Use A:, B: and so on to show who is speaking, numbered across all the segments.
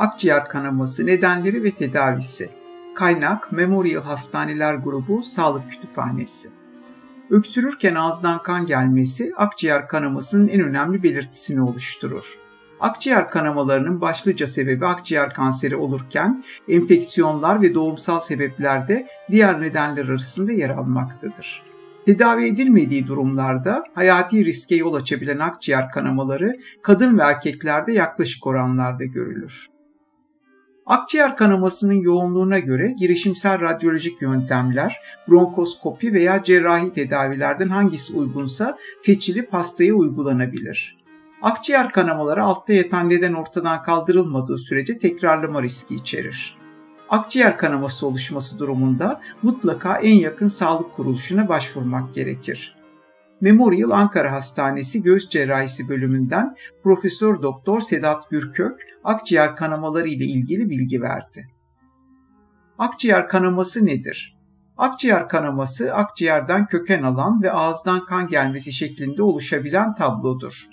A: Akciğer kanaması nedenleri ve tedavisi. Kaynak Memorial Hastaneler Grubu Sağlık Kütüphanesi. Öksürürken ağızdan kan gelmesi akciğer kanamasının en önemli belirtisini oluşturur. Akciğer kanamalarının başlıca sebebi akciğer kanseri olurken enfeksiyonlar ve doğumsal sebepler de diğer nedenler arasında yer almaktadır. Tedavi edilmediği durumlarda hayati riske yol açabilen akciğer kanamaları kadın ve erkeklerde yaklaşık oranlarda görülür. Akciğer kanamasının yoğunluğuna göre girişimsel radyolojik yöntemler, bronkoskopi veya cerrahi tedavilerden hangisi uygunsa seçilip hastaya uygulanabilir. Akciğer kanamaları altta yatan neden ortadan kaldırılmadığı sürece tekrarlama riski içerir. Akciğer kanaması oluşması durumunda mutlaka en yakın sağlık kuruluşuna başvurmak gerekir. Memorial Ankara Hastanesi Göğüs Cerrahisi bölümünden Profesör Doktor Sedat Gürkök akciğer kanamaları ile ilgili bilgi verdi. Akciğer kanaması nedir? Akciğer kanaması akciğerden köken alan ve ağızdan kan gelmesi şeklinde oluşabilen tablodur.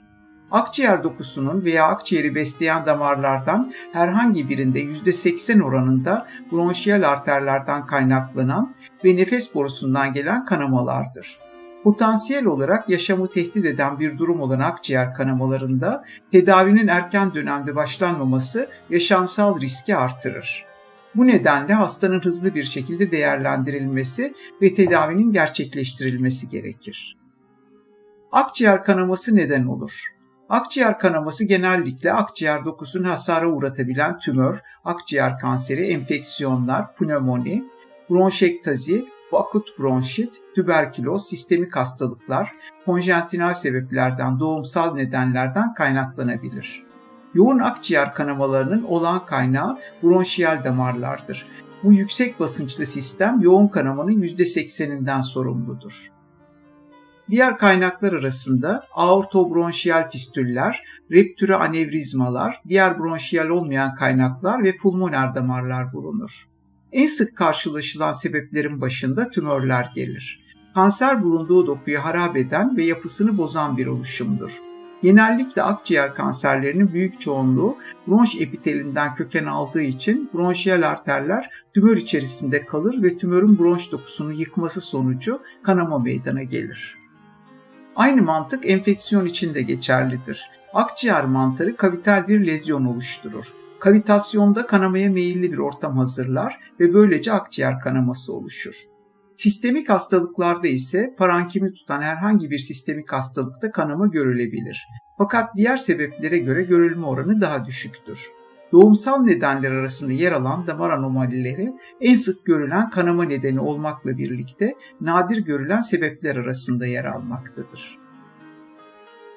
A: Akciğer dokusunun veya akciğeri besleyen damarlardan herhangi birinde %80 oranında bronşiyal arterlerden kaynaklanan ve nefes borusundan gelen kanamalardır. Potansiyel olarak yaşamı tehdit eden bir durum olan akciğer kanamalarında tedavinin erken dönemde başlanmaması yaşamsal riski artırır. Bu nedenle hastanın hızlı bir şekilde değerlendirilmesi ve tedavinin gerçekleştirilmesi gerekir. Akciğer kanaması neden olur? Akciğer kanaması genellikle akciğer dokusunu hasara uğratabilen tümör, akciğer kanseri, enfeksiyonlar, pnömoni, bronşektazi, akut bronşit, tüberküloz, sistemik hastalıklar, konjentinal sebeplerden, doğumsal nedenlerden kaynaklanabilir. Yoğun akciğer kanamalarının olan kaynağı bronşiyal damarlardır. Bu yüksek basınçlı sistem yoğun kanamanın %80'inden sorumludur. Diğer kaynaklar arasında aortobronşiyal fistüller, reptüre anevrizmalar, diğer bronşiyal olmayan kaynaklar ve pulmoner damarlar bulunur. En sık karşılaşılan sebeplerin başında tümörler gelir. Kanser bulunduğu dokuyu harap eden ve yapısını bozan bir oluşumdur. Genellikle akciğer kanserlerinin büyük çoğunluğu bronş epitelinden köken aldığı için bronşiyal arterler tümör içerisinde kalır ve tümörün bronş dokusunu yıkması sonucu kanama meydana gelir. Aynı mantık enfeksiyon için de geçerlidir. Akciğer mantarı kavital bir lezyon oluşturur. Kavitasyonda kanamaya meyilli bir ortam hazırlar ve böylece akciğer kanaması oluşur. Sistemik hastalıklarda ise parankimi tutan herhangi bir sistemik hastalıkta kanama görülebilir. Fakat diğer sebeplere göre görülme oranı daha düşüktür. Doğumsal nedenler arasında yer alan damar anomalileri en sık görülen kanama nedeni olmakla birlikte nadir görülen sebepler arasında yer almaktadır.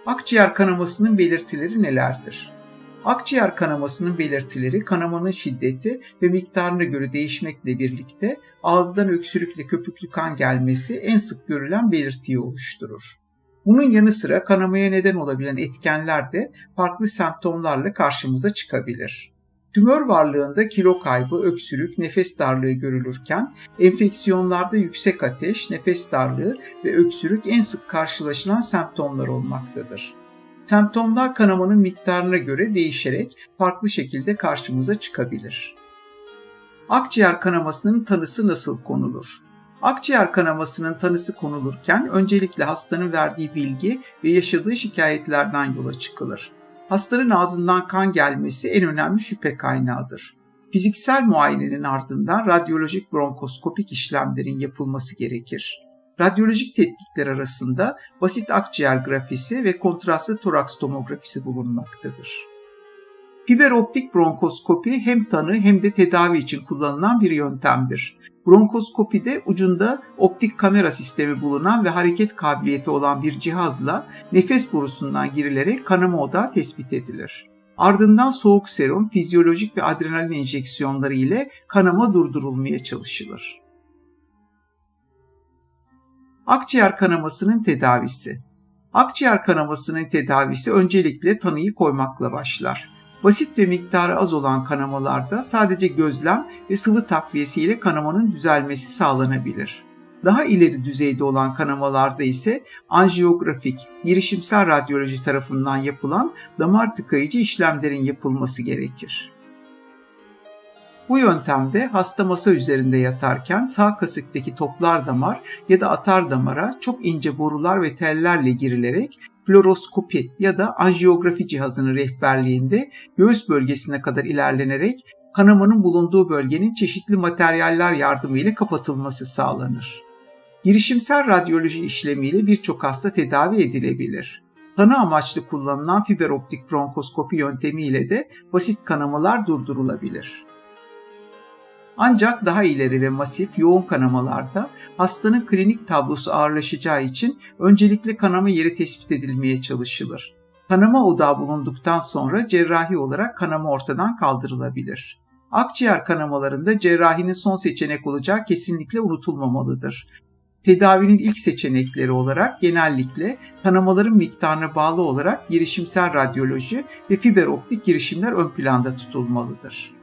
A: Akciğer kanamasının belirtileri nelerdir? Akciğer kanamasının belirtileri kanamanın şiddeti ve miktarına göre değişmekle birlikte ağızdan öksürükle köpüklü kan gelmesi en sık görülen belirtiyi oluşturur. Bunun yanı sıra kanamaya neden olabilen etkenler de farklı semptomlarla karşımıza çıkabilir. Tümör varlığında kilo kaybı, öksürük, nefes darlığı görülürken enfeksiyonlarda yüksek ateş, nefes darlığı ve öksürük en sık karşılaşılan semptomlar olmaktadır. Semptomlar kanamanın miktarına göre değişerek farklı şekilde karşımıza çıkabilir. Akciğer kanamasının tanısı nasıl konulur? Akciğer kanamasının tanısı konulurken öncelikle hastanın verdiği bilgi ve yaşadığı şikayetlerden yola çıkılır. Hastanın ağzından kan gelmesi en önemli şüphe kaynağıdır. Fiziksel muayenenin ardından radyolojik bronkoskopik işlemlerin yapılması gerekir. Radyolojik tetkikler arasında basit akciğer grafisi ve kontrastlı toraks tomografisi bulunmaktadır. Fiber optik bronkoskopi hem tanı hem de tedavi için kullanılan bir yöntemdir. Bronkoskopide ucunda optik kamera sistemi bulunan ve hareket kabiliyeti olan bir cihazla nefes borusundan girilerek kanama odağı tespit edilir. Ardından soğuk serum, fizyolojik ve adrenalin enjeksiyonları ile kanama durdurulmaya çalışılır. Akciğer kanamasının tedavisi Akciğer kanamasının tedavisi öncelikle tanıyı koymakla başlar. Basit ve miktarı az olan kanamalarda sadece gözlem ve sıvı takviyesiyle kanamanın düzelmesi sağlanabilir. Daha ileri düzeyde olan kanamalarda ise anjiyografik, girişimsel radyoloji tarafından yapılan damar tıkayıcı işlemlerin yapılması gerekir. Bu yöntemde hasta masa üzerinde yatarken sağ kasıktaki toplar damar ya da atar damara çok ince borular ve tellerle girilerek fluoroskopi ya da anjiyografi cihazının rehberliğinde göğüs bölgesine kadar ilerlenerek kanamanın bulunduğu bölgenin çeşitli materyaller yardımıyla kapatılması sağlanır. Girişimsel radyoloji işlemiyle birçok hasta tedavi edilebilir. Tanı amaçlı kullanılan fiber optik bronkoskopi yöntemiyle de basit kanamalar durdurulabilir. Ancak daha ileri ve masif yoğun kanamalarda hastanın klinik tablosu ağırlaşacağı için öncelikle kanama yeri tespit edilmeye çalışılır. Kanama odağı bulunduktan sonra cerrahi olarak kanama ortadan kaldırılabilir. Akciğer kanamalarında cerrahinin son seçenek olacağı kesinlikle unutulmamalıdır. Tedavinin ilk seçenekleri olarak genellikle kanamaların miktarına bağlı olarak girişimsel radyoloji ve fiber optik girişimler ön planda tutulmalıdır.